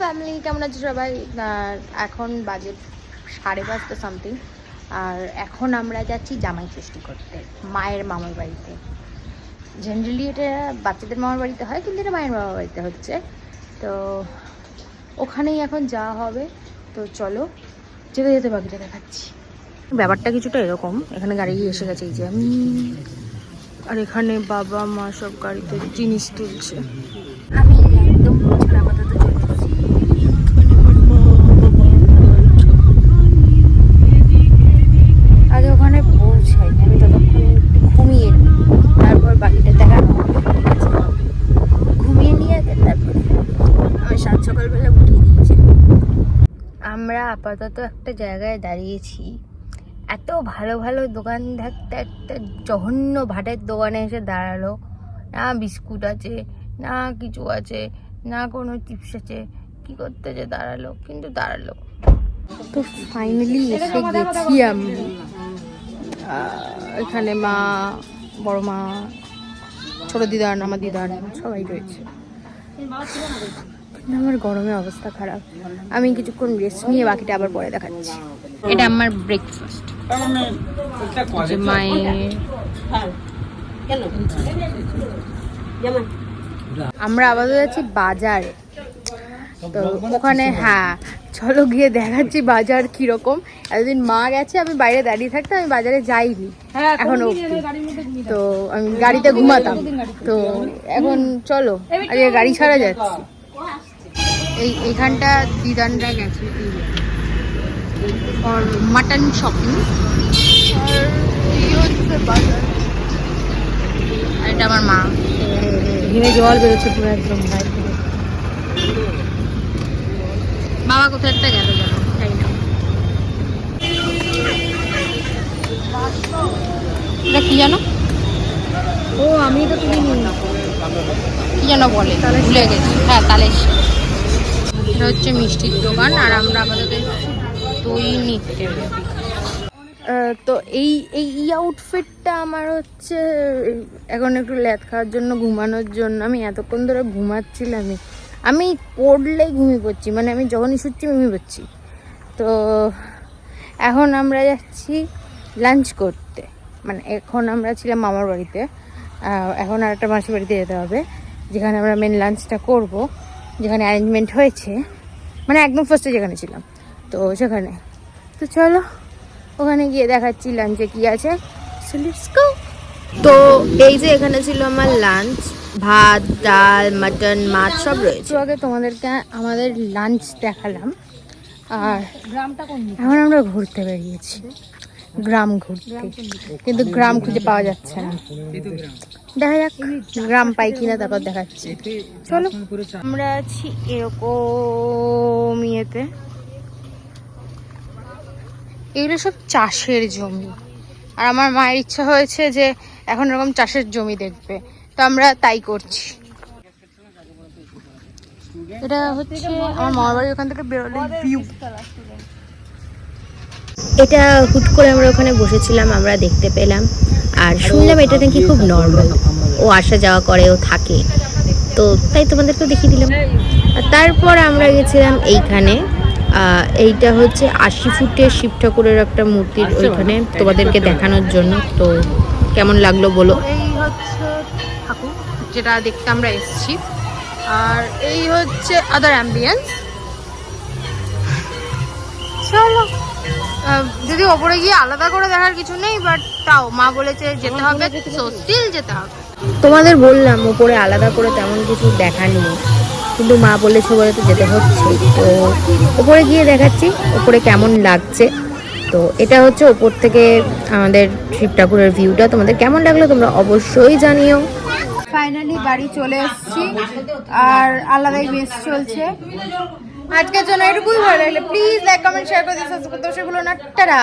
Family কেমন আছে সবাই? এখন বাজে সাড়ে পাঁচটা সামথিং আর এখন আমরা যাচ্ছি জামাই ষষ্ঠী করতে, মায়ের মামার বাড়িতে। জেনারেলি এটা বাচ্চাদের মামার বাড়িতে হয়, কিন্তু এটা মায়ের মামার বাড়িতে হচ্ছে। তো ওখানেই এখন যাওয়া হবে। তো চলো, যেতে যেতে বাকিটা দেখাচ্ছি। ব্যাপারটা কিছুটা এরকম, এখানে গাড়ি এসে গেছে এই যে আমি আর এখানে বাবা মা সব গাড়িতে জিনিস তুলছে। আমি সকালবেলা উঠিয়ে দিচ্ছে আমরা আপাতত একটা জায়গায় দাঁড়িয়েছি। এত ভালো ভালো দোকান থাকতে একটা জঘন্য ভাটের দোকানে এসে দাঁড়াল। না বিস্কুট আছে না কিছু আছে না কোনো চিপস আছে। কি করতে যে দাঁড়াল কিন্তু দাঁড়াল। তো ফাইনালি এসে গেছি আমি। এখানে মা বড় মা ছোট দিদান আমার দিদান সবাই রয়েছে। আমার গরমে অবস্থা খারাপ। আমি কিছুক্ষণ রেস্ট নিয়ে বাকিটা আবার পরে দেখাচ্ছি। এটা আমার ব্রেকফাস্ট আমরা আপাতত যাচ্ছি বাজারে। তো ওখানে হ্যাঁ চলো গিয়ে দেখাচ্ছি বাজার কীরকম। এতদিন মা গেছে আমি বাইরে দাঁড়িয়ে থাকতাম আমি বাজারে যাইনি। এখনও অব্দি। তো আমি গাড়িতে ঘুমাতাম। তো এখন চলো আজকে গাড়ি ছাড়া যাচ্ছি। এই এখানটা দিদানরা গেছে। ফর মাটন শপিং আর হচ্ছে এটা আমার মা। ঘিরে জল বেরোচ্ছে পুরো একদম বাবা কোথায় একটা গেল গেল তাই না। এটা কি জানো? ও আমি তো তুমি নিই না কি যেন বলে ভুলে গেছি। হ্যাঁ তালের এটা হচ্ছে মিষ্টির দোকান, আর আমরা আপাতত দই নিতে তো এই এই এই আউটফিটটা আমার হচ্ছে, এখন একটু ল্যাদ খাওয়ার জন্য, ঘুমানোর জন্য, আমি এতক্ষণ ধরে ঘুমাচ্ছিলামই আমি পড়লেই ঘুমিয়ে পড়ছি মানে আমি যখনই শুচ্ছি ঘুমিয়ে পড়ছি। তো এখন আমরা যাচ্ছি লাঞ্চ করতে। মানে এখন আমরা ছিলাম মামার বাড়িতে। এখন আর একটা মাসির বাড়িতে যেতে হবে, যেখানে আমরা মেন লাঞ্চটা করব। যেখানে অ্যারেঞ্জমেন্ট হয়েছে মানে একদম ফার্স্টে যেখানে ছিলাম। তো সেখানে। তো চলো, ওখানে গিয়ে দেখাচ্ছি লাঞ্চে কি আছে. তো এই যে এখানে ছিল আমার লাঞ্চ ভাত, ডাল মাটন মাছ, সব রয়েছে। আগে তোমাদেরকে আমাদের লাঞ্চ দেখালাম। আর গ্রামটা এখন আমরা ঘুরতে বেরিয়েছি। গ্রাম ঘুরতে। কিন্তু গ্রাম খুঁজে পাওয়া যাচ্ছে না। দেখা যাক গ্রাম পাই কিনা তারপর দেখাচ্ছি। চলো। আমরা আছি এরকম ইয়েতে। এগুলো সব চাষের জমি। আর আমার মায়ের ইচ্ছা হয়েছে যে এখন এরকম চাষের জমি দেখবে। তো আমরা তাই করছি। এটা হচ্ছে আমার মামার বাড়ির ওখান থেকে বেরোলে ভিউ এটা হুট করে আমরা ওখানে বসেছিলাম আমরা দেখতে পেলাম। আর শুনলাম এটা নাকি খুব নর্মাল ও আসা যাওয়া করে ও থাকে। তো তাই তোমাদেরকেও দেখিয়ে দিলাম। আর তারপর আমরা গেছিলাম এইখানে। এইটা হচ্ছে আশি ফুটের শিব ঠাকুরের একটা মূর্তির ওইখানে তোমাদেরকে দেখানোর জন্য। তো কেমন লাগল বলো? এই হচ্ছে ঠাকুর যেটা দেখতে আমরা এসেছি। আর এই হচ্ছে আদার অ্যাম্বিয়েন্স চলো। যদি ওপরে গিয়ে আলাদা করে দেখার কিছু নেই বাট তাও মা বলেছে যেতে হবে সো স্টিল যেতে হবে। তোমাদের বললাম ওপরে আলাদা করে তেমন কিছু দেখা নেই কিন্তু মা বলেছে বলে তো যেতে হচ্ছে। তো ওপরে গিয়ে দেখাচ্ছি ওপরে কেমন লাগছে। তো এটা হচ্ছে ওপর থেকে আমাদের শিব ঠাকুরের ভিউটা তোমাদের কেমন লাগল তোমরা অবশ্যই জানিও। ফাইনালি বাড়ি চলে এসেছি আর আলাদাই বেশ চলছে। আজকের জন্য এটুকুই ভালো লাগলে। প্লিজ লাইক কমেন্ট শেয়ার করে দিয়ে সাবস্ক্রাইব করতে সেগুলো না, টাটা।